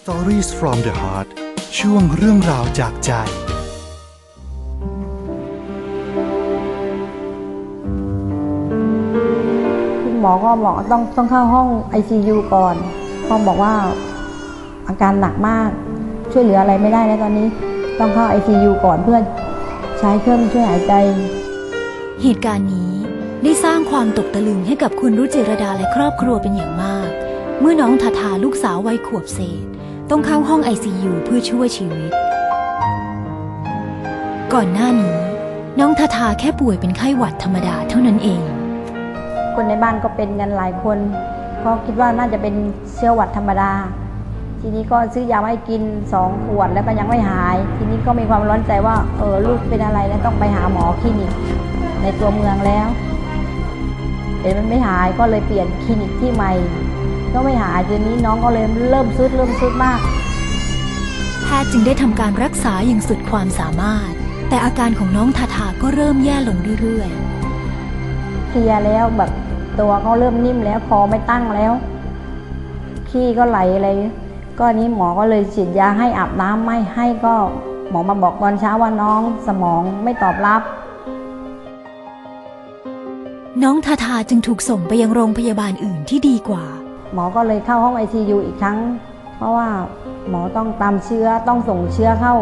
Stories from the Heart ช่วงเรื่องราวจากใจ คุณหมอก็บอกต้องต้องเข้าห้อง ICU ก่อนเพราะบอกว่าอาการหนักมาก ช่วยเหลืออะไรไม่ได้แล้วตอนนี้ต้องเข้า ICU ก่อนเพื่อใช้เครื่องช่วยหายใจ เหตุการณ์นี้ได้สร้างความตกตะลึงให้กับคุณรุจิรดาและครอบครัวเป็นอย่างมากเมื่อน้องทาทาลูกสาววัยขวบเศษ ต้องเข้าห้อง ICU เพื่อช่วยชีวิต ก่อนหน้านี้ น้องทาทาแค่ป่วยเป็นไข้หวัดธรรมดาเท่านั้นเอง คนในบ้านก็เป็นกันหลายคนเพราะคิดว่าน่าจะเป็นเชื้อหวัดธรรมดา ทีนี้ก็ซื้อยาให้กินสองขวดแล้วก็ยังไม่หาย ทีนี้ก็มีความร้อนใจว่าเออลูกเป็นอะไรแล้วต้องไปหาหมอคลินิกในตัวเมืองแล้วเห็มันไม่หายก็เลยเปลี่ยนคลินิกที่ใหม่ ก็ไม่หายทีนี้น้องก็เลยเริ่มซุดเริ่มซุดมาก แพทย์จึงได้ทำการรักษาอย่างสุดความสามารถ แต่อาการของน้องทาทาก็เริ่มแย่ลงเรื่อยๆเพลียแล้วแบบตัวเขาเริ่มนิ่มแล้วคอไม่ตั้งแล้วขี้ก็ไหลอะไรก็อันนี้หมอก็เลยฉีดยาให้อาบน้ำไม่ให้ก็หมอมาบอกตอนเช้าว่าน้องสมองไม่ตอบรับ น้องทาทาจึงถูกส่งไปยังโรงพยาบาลอื่นที่ดีกว่า หมอก็เลยเข้าห้อง ICU อีกครั้ง เพราะว่าหมอต้องตามเชื้อต้องส่งเชื้อเข้า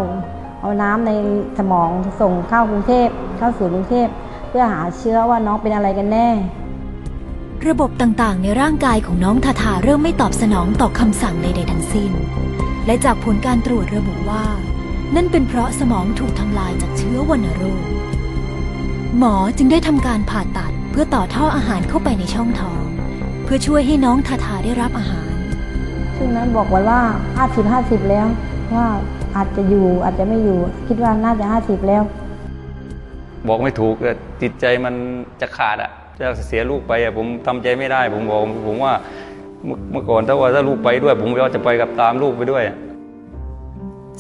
เอาน้ำในสมองส่งเข้ากรุงเทพเข้าสู่กรุงเทพเพื่อหาเชื้อว่าน้องเป็นอะไรกันแน่ ระบบต่างๆ ในร่างกายของน้องทาทาเริ่มไม่ตอบสนองต่อคำสั่งใดๆทั้งสิ้น และจากผลการตรวจระบุว่า นั่นเป็นเพราะสมองถูกทำลายจากเชื้อวัณโรคหมอจึงได้ทำการผ่าตัดเพื่อต่อท่ออาหารเข้าไปในช่องท้อง พื่อช่วยให้น้องทาทาได้รับอาหาร ซึ่งนั้นบอกไว้ว่า 50 50 แล้ว ว่าอาจจะอยู่อาจจะไม่อยู่ คิดว่าน่าจะ 50 แล้ว บอกไม่ถูกแต่จิตใจมันจะขาดอะจะเสียลูกไปอะผมทำใจไม่ได้ ผมบอกผมว่าเมื่อเมื่อก่อนถ้าว่าถ้าลูกไปด้วย ผมก็จะไปกับตามลูกไปด้วย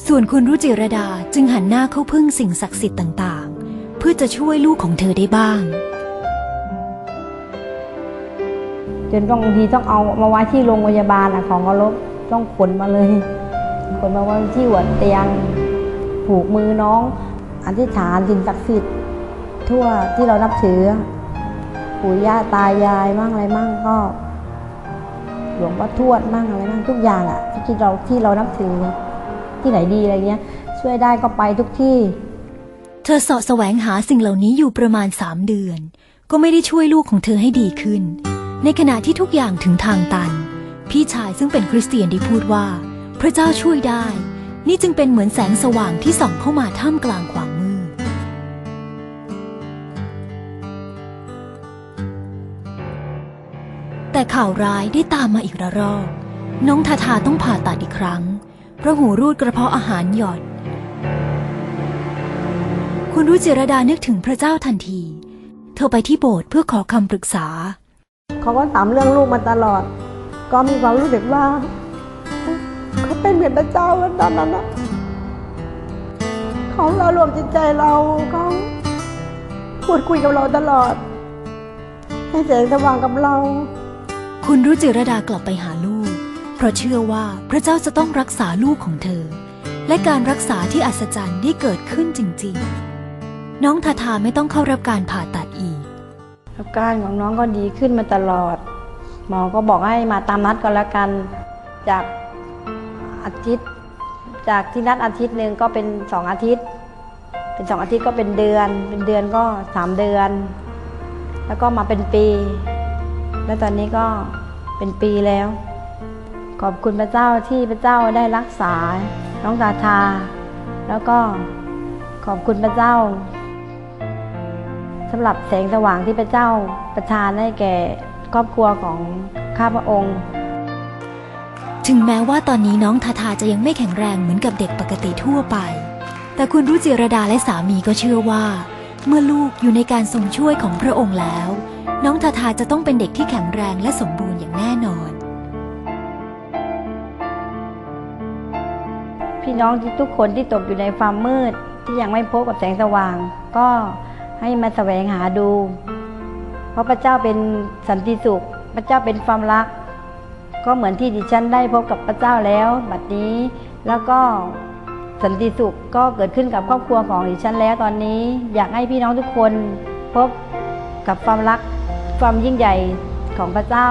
ส่วนคุณรุจิรดาจึงหันหน้าเข้าพึ่งสิ่งศักดิ์สิทธิ์ต่างๆ เพื่อจะช่วยลูกของเธอได้บ้าง จนต้องบางทีต้องเอามาไว้ที่โรงพยาบาลอะของเคารพต้องขนมาเลยขนมาไว้ที่หัวเตียงผูกมือน้องอธิษฐานสิ่งศักดิ์สิทธิ์ทั่วที่เรานับถือปู่ย่าตายายมั่งอะไรมั่งก็หลวงพ่อทวดมั่งอะไรมั่งทุกอย่างอะที่เราที่เรานับถือที่ไหนดีอะไรเงี้ย ช่วยได้ก็ไปทุกที่ เธอสาะแสวงหาสิ่งเหล่านี้อยู่ประมาณสามเดือน ก็ไม่ได้ช่วยลูกของเธอให้ดีขึ้น ในขณะที่ทุกอย่างถึงทางตัน พี่ชายซึ่งเป็นคริสเตียนได้พูดว่า พระเจ้าช่วยได้ นี่จึงเป็นเหมือนแสงสว่างที่ส่องเข้ามาท่ามกลางความมืดแต่ข่าวร้ายได้ตามมาอีกระรอกน้องทาทาต้องผ่าตัดอีกครั้ง เพราะหูรูดกระเพาะอาหารหยอนคุณรุจิรดานึกถึงพระเจ้าทันที เธอไปที่โบสถ์เพื่อขอคำปรึกษา เขาก็ถามเรื่องลูกมาตลอด ก็มีความรู้สึกว่าเขาเป็นเหมือนพระเจ้าตอนนั้นนะเขาเรารวมจิตใจเราเขาพูดคุยกับเราตลอด ให้แสงสว่างกับเรา คุณรุจิรดากลับไปหาลูก เพราะเชื่อว่าพระเจ้าจะต้องรักษาลูกของเธอ และการรักษาที่อัศจรรย์ได้เกิดขึ้นจริง ๆ น้องทาทาไม่ต้องเข้ารับการผ่าตัดอีก อาการของน้องก็ดีขึ้นมาตลอด หมอก็บอกให้มาตามนัดก็แล้วกัน จากอาทิตย์ จากที่นัดอาทิตย์หนึ่งก็เป็นสองอาทิตย์ เป็นสองอาทิตย์ก็เป็นเดือน เป็นเดือนก็สามเดือน แล้วก็มาเป็นปี แล้วตอนนี้ก็เป็นปีแล้ว ขอบคุณพระเจ้าที่พระเจ้าได้รักษา น้องตาทา แล้วก็ขอบคุณพระเจ้า สำหรับแสงสว่างที่พระเจ้าประทานให้แก่ครอบครัวของข้าพระองค์ ถึงแม้ว่าตอนนี้น้องทาทาจะยังไม่แข็งแรงเหมือนกับเด็กปกติทั่วไป แต่คุณรุจิรดาและสามีก็เชื่อว่า เมื่อลูกอยู่ในการทรงช่วยของพระองค์แล้ว น้องทาทาจะต้องเป็นเด็กที่แข็งแรงและสมบูรณ์อย่างแน่นอน พี่น้องที่ทุกคนที่ตกอยู่ในความมืดที่ยังไม่พบกับแสงสว่าง ก็ ให้มาแสวงหาดู เพราะพระเจ้าเป็นสันติสุข พระเจ้าเป็นความรัก ก็เหมือนที่ดิฉันได้พบกับพระเจ้าแล้ว บัดนี้แล้วก็สันติสุขก็เกิดขึ้นกับครอบครัวของดิฉันแล้วตอนนี้ อยากให้พี่น้องทุกคนพบกับความรักความยิ่งใหญ่ของพระเจ้า